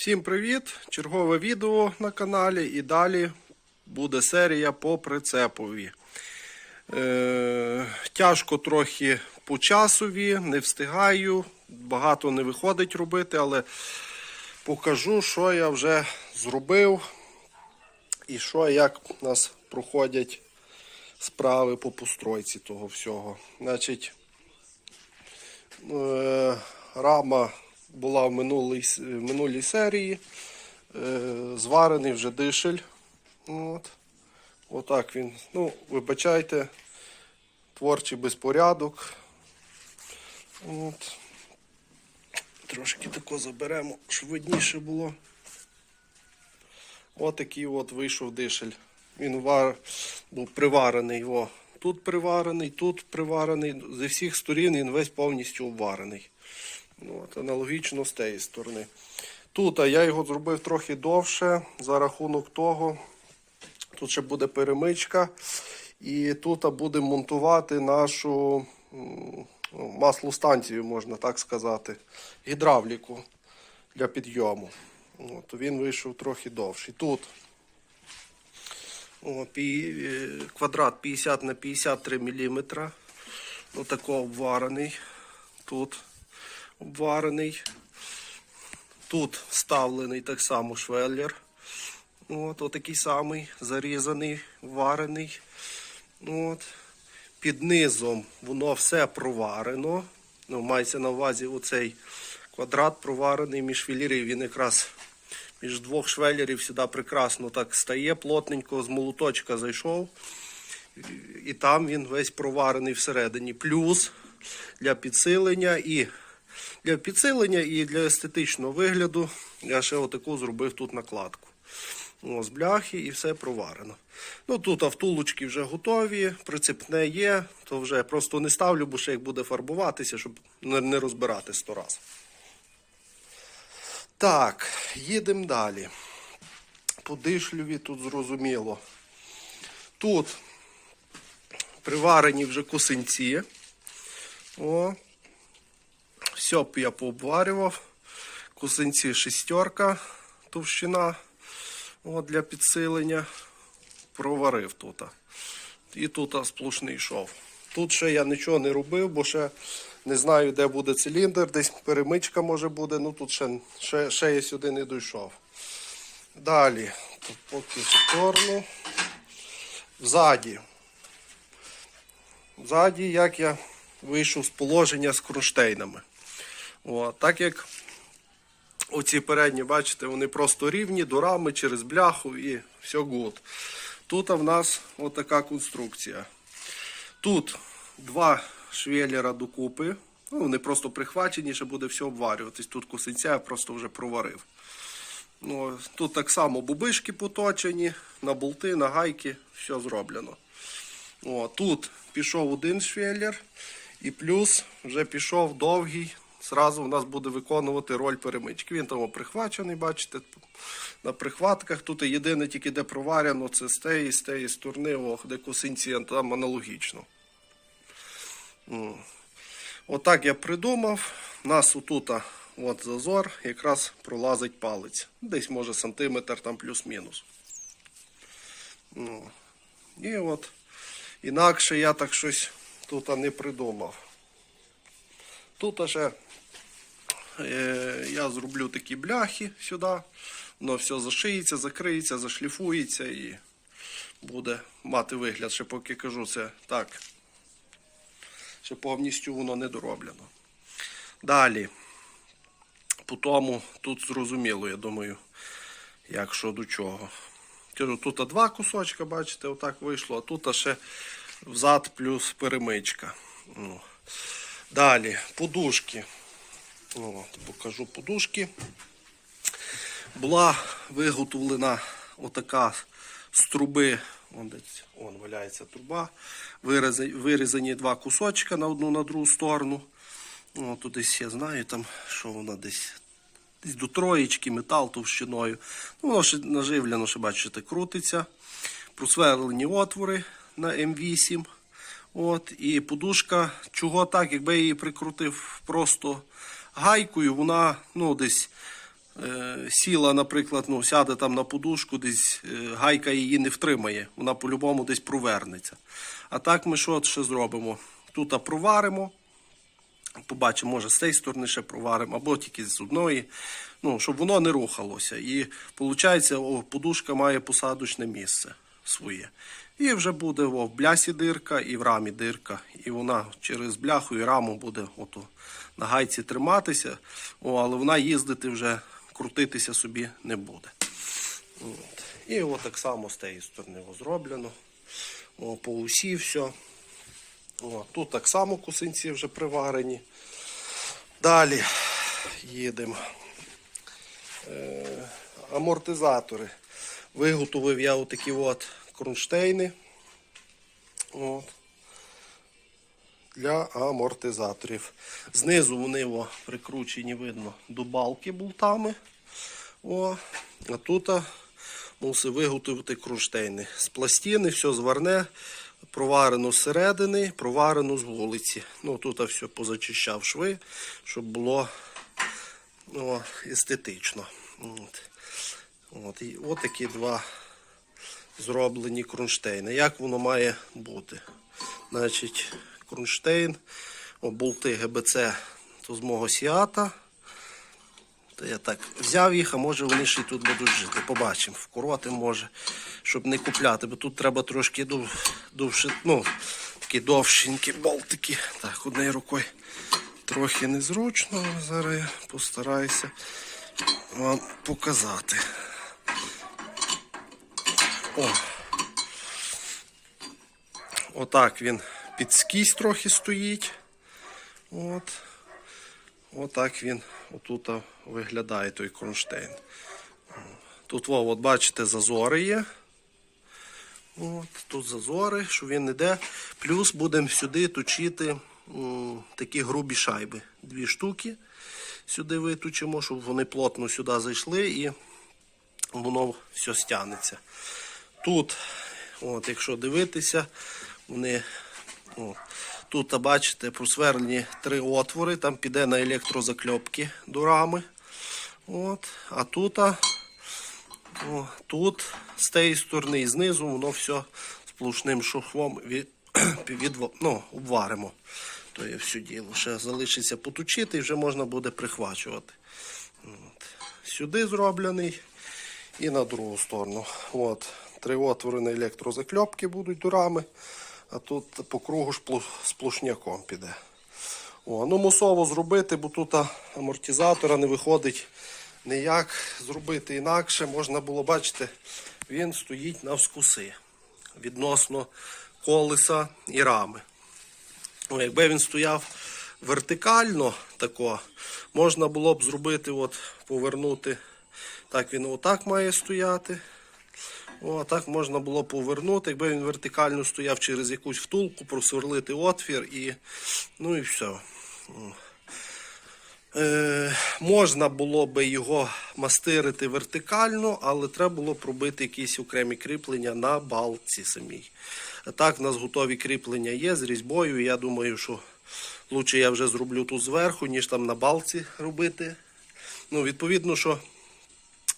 Всім привіт! Чергове відео на каналі і далі буде серія по прицепові. Е, тяжко трохи по часові, не встигаю, багато не виходить робити, але покажу, що я вже зробив і що як у нас проходять справи по постройці того всього. Значить, е, рама була в минулій, минулій серії. Е, зварений вже дишель. От. Отак він. Ну, вибачайте, творчий безпорядок. От. Трошки тако заберемо, щоб видніше було. Отакий от вийшов дишель. Він вар... був приварений. О. Тут приварений, тут приварений. Зі всіх сторін він весь повністю обварений. Ну, От, аналогічно з тієї сторони. Тут а я його зробив трохи довше за рахунок того. Тут ще буде перемичка. І тут будемо монтувати нашу ну, маслу станцію, можна так сказати, гідравліку для підйому. От, він вийшов трохи довший. Тут о, пі- е, квадрат 50 на 53 мм. Отако обварений. Тут обварений. Тут вставлений так само швеллер. От, отакий самий зарізаний, варений. От. Під низом воно все проварено. Ну, мається на увазі оцей квадрат проварений між філірів. Він якраз між двох швеллерів сюди прекрасно так стає, плотненько з молоточка зайшов. І там він весь проварений всередині. Плюс для підсилення і для підсилення і для естетичного вигляду я ще отаку зробив тут накладку. О, з бляхи і все проварено. Ну тут автулочки вже готові, прицепне є, то вже просто не ставлю, бо ще як буде фарбуватися, щоб не розбирати сто раз. Так, їдемо далі. По тут зрозуміло. Тут приварені вже косинці. О, все я пообварював. Кусинці шестерка, товщина от, для підсилення. Проварив тут. І тут сплошний шов. Тут ще я нічого не робив, бо ще не знаю, де буде циліндр, десь перемичка може буде, ну тут ще, ще, ще я сюди не дійшов. Далі, тут поки в сторону. Ззаді. Ззаді, як я вийшов з положення з кронштейнами. О, так як оці передні, бачите, вони просто рівні до рами через бляху і все гуд. Тут в нас отака конструкція. Тут два швеллера докупи. Ну, вони просто прихвачені, ще буде все обварюватись. Тут косинця я просто вже проварив. Ну, тут так само бубишки поточені, на болти, на гайки, все зроблено. О, тут пішов один швеллер, і плюс вже пішов довгий. Зразу в нас буде виконувати роль перемички. Він там прихвачений, бачите, на прихватках. Тут єдине тільки де проварено, це з тієї, з тієї сторони, ох, де косинці там аналогічно. Отак я придумав. У нас отут от зазор, якраз пролазить палець. Десь може сантиметр там плюс-мінус. Ну. І от інакше я так щось тут не придумав. Тут ще я зроблю такі бляхи сюди. Воно все зашиється, закриється, зашліфується і буде мати вигляд, ще поки кажу це так. Ще повністю воно не дороблено. Далі. По тому тут зрозуміло, я думаю, як що до чого. Кажу, тут два кусочка, бачите, отак вийшло, а тут ще взад плюс перемичка. Ну. Далі, подушки. От, покажу подушки. Була виготовлена отака з труби. Вон, десь, вон валяється труба. Вирізані, два кусочка на одну на другу сторону. О, тут десь я знаю, там, що вона десь. Десь до троєчки метал товщиною. Ну, воно ще наживлено, ще бачите, крутиться. Просверлені отвори на М8. От, і подушка, чого так, якби я її прикрутив просто гайкою, вона ну, десь е, сіла, наприклад, ну, сяде там на подушку, десь е, гайка її не втримає, вона по-любому десь провернеться. А так ми що ще зробимо? Тут проваримо, побачимо, може з цієї сторони ще проваримо, або тільки з одної, ну, щоб воно не рухалося. І виходить, о, подушка має посадочне місце своє. І вже буде в блясі дирка і в рамі дирка. І вона через бляху і раму буде ото, на гайці триматися, о, але вона їздити вже, крутитися собі не буде. От. І от так само з тієї сторони зроблено. О, по усі все. О, тут так само кусинці вже приварені. Далі їдемо. Е, амортизатори. Виготовив я отакі от кронштейни. От. Для амортизаторів. Знизу вони прикручені, видно, до балки болтами. О, а тут мусив виготовити кронштейни. З пластини все зварне, проварено зсередини, проварено з вулиці. Ну, тут все позачищав шви, щоб було о, естетично. От. От, і от такі два зроблені кронштейни. Як воно має бути? Значить, кронштейн, о, болти ГБЦ то з мого сіата. То я так взяв їх, а може вони ще й тут будуть жити. Побачимо. Вкороти може, щоб не купляти, бо тут треба трошки дов, довше, ну, такі довшенькі болтики. Так, однією рукою трохи незручно, але зараз я постараюся вам показати. Отак він під скість трохи стоїть. От. Отак він отут виглядає той кронштейн. Тут, от бачите, зазори є. От, тут зазори, що він іде. Плюс будемо сюди точити м, такі грубі шайби. Дві штуки сюди виточимо, щоб вони плотно сюди зайшли і воно все стягнеться. Тут, от, якщо дивитися, вони. О, тут, бачите, просверлені три отвори, там піде на електрозакльопки до рами. От, а тут, о, тут з тієї сторони і знизу воно все сплошним шухвом від, від, ну, обваримо. То є все діло. Ще залишиться поточити і вже можна буде прихвачувати. От. Сюди зроблений і на другу сторону. От. Три отвори на електрозакльопки будуть до рами, а тут по кругу шплу- сплошняком піде. О, ну мусово зробити, бо тут амортизатора не виходить ніяк зробити інакше. Можна було бачити, він стоїть навскуси відносно колеса і рами. Ну, якби він стояв вертикально, тако, можна було б зробити, от, повернути. Так він отак має стояти. О, так можна було повернути, якби він вертикально стояв через якусь втулку, просверлити отвір і ну і все. Е, можна було би його мастирити вертикально, але треба було пробити якісь окремі кріплення на балці самій. А так, в нас готові кріплення є з різьбою. Я думаю, що краще я вже зроблю тут зверху, ніж там на балці робити. Ну, відповідно, що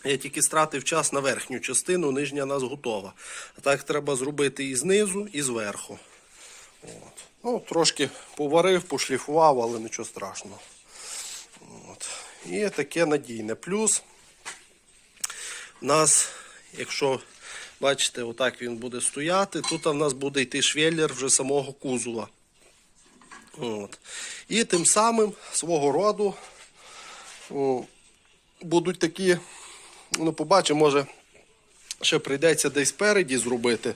я тільки стратив час на верхню частину, нижня у нас готова. А так треба зробити і знизу, і зверху. От. Ну, трошки поварив, пошліфував, але нічого страшного. От. І таке надійне. Плюс у нас, якщо бачите, отак він буде стояти, тут в нас буде йти швеллер вже самого кузова. От. І тим самим свого роду о, будуть такі, ну, побачимо, може, ще прийдеться десь спереді зробити.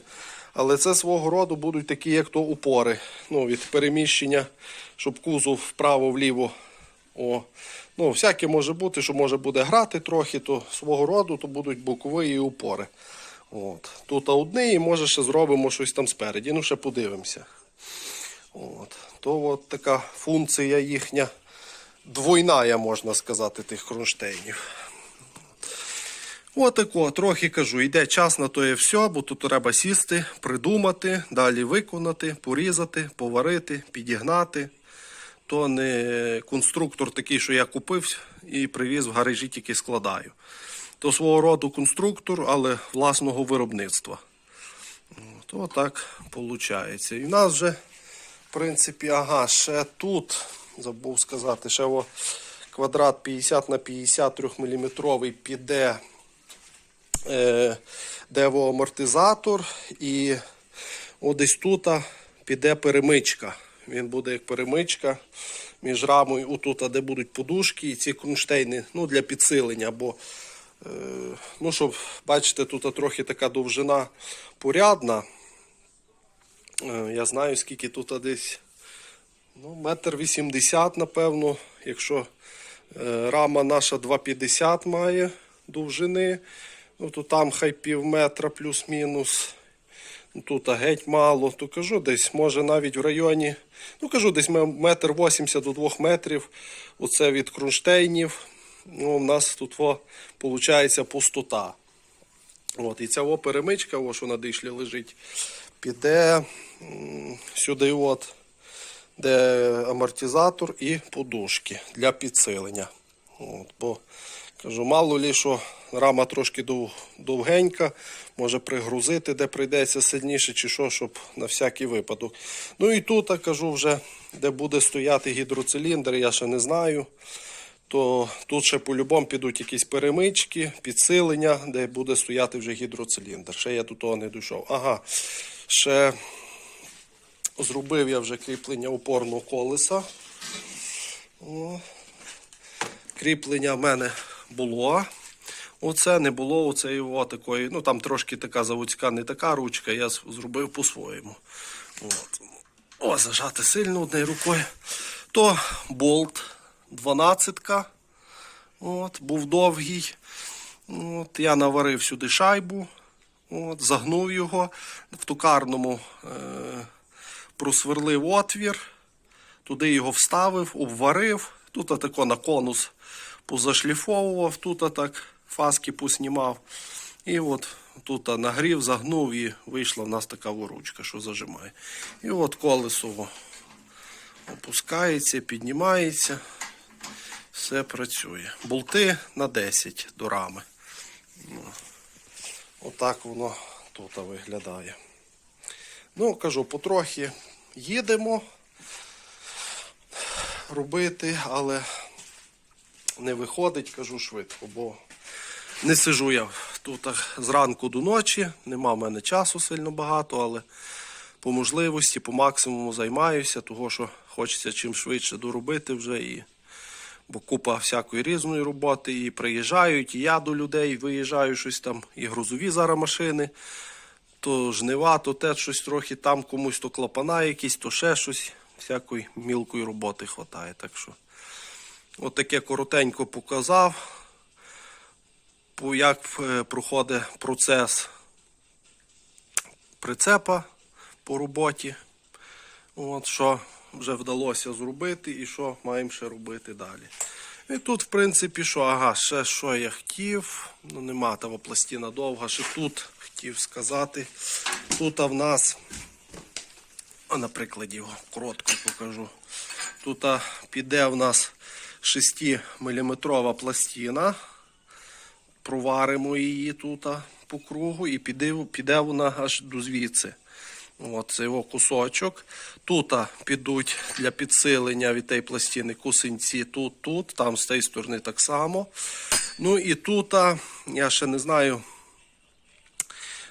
Але це свого роду будуть такі, як то упори. Ну, від переміщення, щоб кузов вправо-вліво. О. Ну, всяке може бути, що може буде грати трохи, то свого роду то будуть бокові і упори. От. Тут одне і може ще зробимо щось там спереді. Ну, ще подивимося. От. То от така функція їхня двойна, можна сказати, тих кронштейнів. Отако, трохи кажу, йде час на то є все, бо тут треба сісти, придумати, далі виконати, порізати, поварити, підігнати. то не конструктор такий, що я купив і привіз в гаражі, тільки складаю. То свого роду конструктор, але власного виробництва. От, отак виходить. І в нас вже, в принципі, ага, ще тут, забув сказати, ще о, квадрат 50 на 50 3 мм піде дево-амортизатор і от десь тут піде перемичка. Він буде як перемичка між рамою, отут, де будуть подушки, і ці кронштейни ну, для підсилення. Бо, е, ну, щоб бачите, тут трохи така довжина порядна. Е, я знаю, скільки тут десь ну, метр вісімдесят, напевно, якщо е, рама наша 2,50 має довжини, ну, то там хай пів метра плюс-мінус. Ну, Тут геть мало, то кажу, десь може навіть в районі, ну кажу, десь ме- метр 80 до 2 метрів. Оце від кронштейнів. Ну, у нас тут виходить пустота. От, і ця о, перемичка, о, що на дишлі лежить, піде сюди, от, де амортизатор і подушки для підсилення. От, бо кажу, мало лі, що рама трошки дов, довгенька, може пригрузити, де прийдеться сильніше, чи що, щоб на всякий випадок. Ну і тут, кажу, вже, де буде стояти гідроциліндр, я ще не знаю. То тут ще по-любому підуть якісь перемички, підсилення, де буде стояти вже гідроциліндр. Ще я до того не дійшов. Ага, ще зробив я вже кріплення опорного колеса. О. Кріплення в мене було. Оце не було оцеї такої. Ну там трошки така заводська, не така ручка, я зробив по-своєму. От. О, зажати сильно однією рукою. То болт 12. От, був довгий. От, я наварив сюди шайбу, от, загнув його в токарному е, просверлив отвір, туди його вставив, обварив. Тут тако на конус позашліфовував, тут так фаски поснімав. І от тут нагрів, загнув і вийшла в нас така воручка, що зажимає. І от колесо опускається, піднімається. Все працює. Болти на 10 до рами. Ну, Отак воно тут виглядає. Ну, кажу, потрохи їдемо робити, але не виходить, кажу швидко, бо не сижу я тут зранку до ночі, нема в мене часу сильно багато, але по можливості, по максимуму займаюся, того що хочеться чим швидше доробити вже і. Бо купа всякої різної роботи, і приїжджають, і я до людей виїжджаю щось там, і грузові зараз машини, то жнива, то те щось трохи там комусь, то клапана якісь, то ще щось. Всякої мілкої роботи вистачає. Так що, от таке коротенько показав, по- як е, проходить процес прицепа по роботі. От що вже вдалося зробити і що маємо ще робити далі. І тут, в принципі, що, ага, ще що я хотів. Ну, нема того пластина довга, ще тут хотів сказати. Тут в нас, а на прикладі його коротко покажу. Тут піде в нас 6-мм пластина. Проваримо її тут по кругу і піде, піде вона аж до звідси. От, це його кусочок. Тут підуть для підсилення від тієї пластини кусинці тут, тут, там з тієї сторони так само. Ну і тут, я ще не знаю,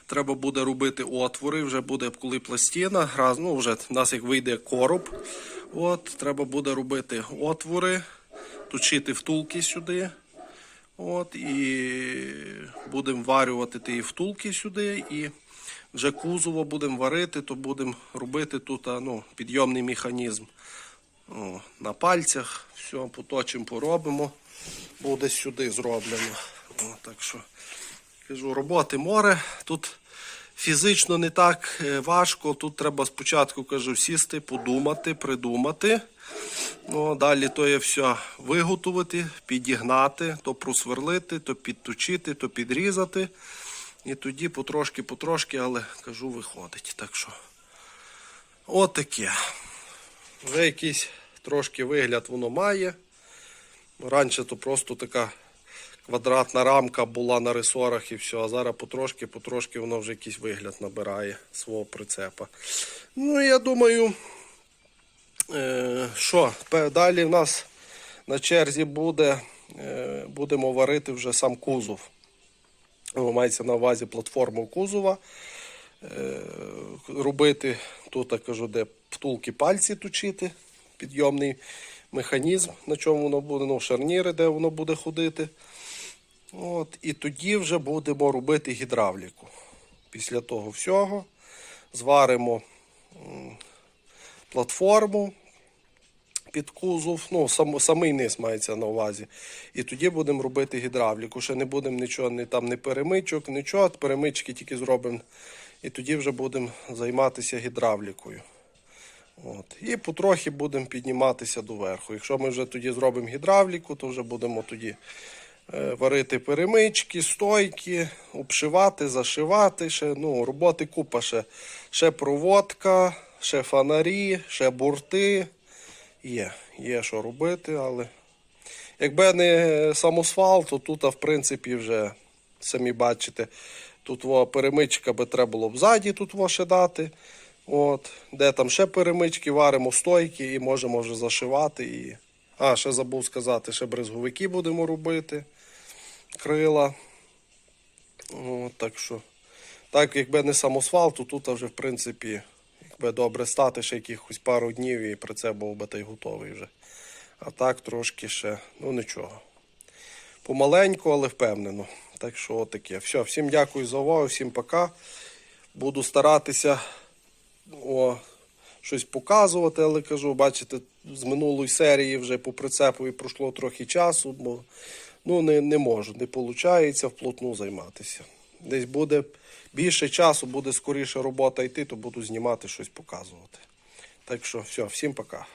треба буде робити отвори, вже буде коли пластина. Раз, ну вже в нас як вийде короб. От, треба буде робити отвори, точити втулки сюди. От, і будемо варювати ті втулки сюди. І вже кузово будемо варити, то будемо робити тут ну, підйомний механізм. О, на пальцях, все, поточимо, поробимо. Буде сюди зроблено. О, так що, кажу, роботи море. Тут фізично не так е, важко. Тут треба спочатку кажу, сісти, подумати, придумати. Ну, далі то є все виготовити, підігнати, то просверлити, то підточити, то підрізати. І тоді потрошки, потрошки, але кажу, виходить. Так що, отаке. Вже якийсь трошки вигляд воно має. Раніше то просто така квадратна рамка була на ресорах і все. А зараз потрошки, потрошки воно вже якийсь вигляд набирає свого прицепа. Ну, я думаю, е, що, далі в нас на черзі буде, е, будемо варити вже сам кузов. Мається на увазі платформу кузова. Е, робити тут, я кажу, де втулки пальці точити, підйомний механізм, на чому воно буде, ну, шарніри, де воно буде ходити. От, і тоді вже будемо робити гідравліку. Після того всього зваримо платформу під кузов, ну, сам, самий низ мається на увазі. І тоді будемо робити гідравліку. Ще не будемо нічого, ні, там, не перемичок, нічого, перемички тільки зробимо. І тоді вже будемо займатися гідравлікою. От. І потрохи будемо підніматися доверху. Якщо ми вже тоді зробимо гідравліку, то вже будемо тоді варити перемички, стойки, обшивати, зашивати. Ще, ну, роботи купа ще. Ще проводка, ще фонарі, ще бурти. Є, є що робити, але якби не самосвал, то тут, в принципі, вже самі бачите, тут перемичка би треба було б ззаді тут ще дати. От, де там ще перемички, варимо стойки і можемо вже зашивати. І... А, ще забув сказати, ще брезговики будемо робити. Крила. От, так що, так, якби не самосвал, то тут вже, в принципі, якби добре стати ще якихось пару днів і про це був би та й готовий вже. А так трошки ще, ну нічого. Помаленьку, але впевнено. Так що отаке. Все, всім дякую за увагу, всім пока. Буду старатися о, щось показувати, але кажу, бачите, з минулої серії вже по прицепові пройшло трохи часу, бо ну, не, не можу, не виходить вплотну займатися. Десь буде більше часу, буде скоріше робота йти, то буду знімати щось показувати. Так що все, всім пока.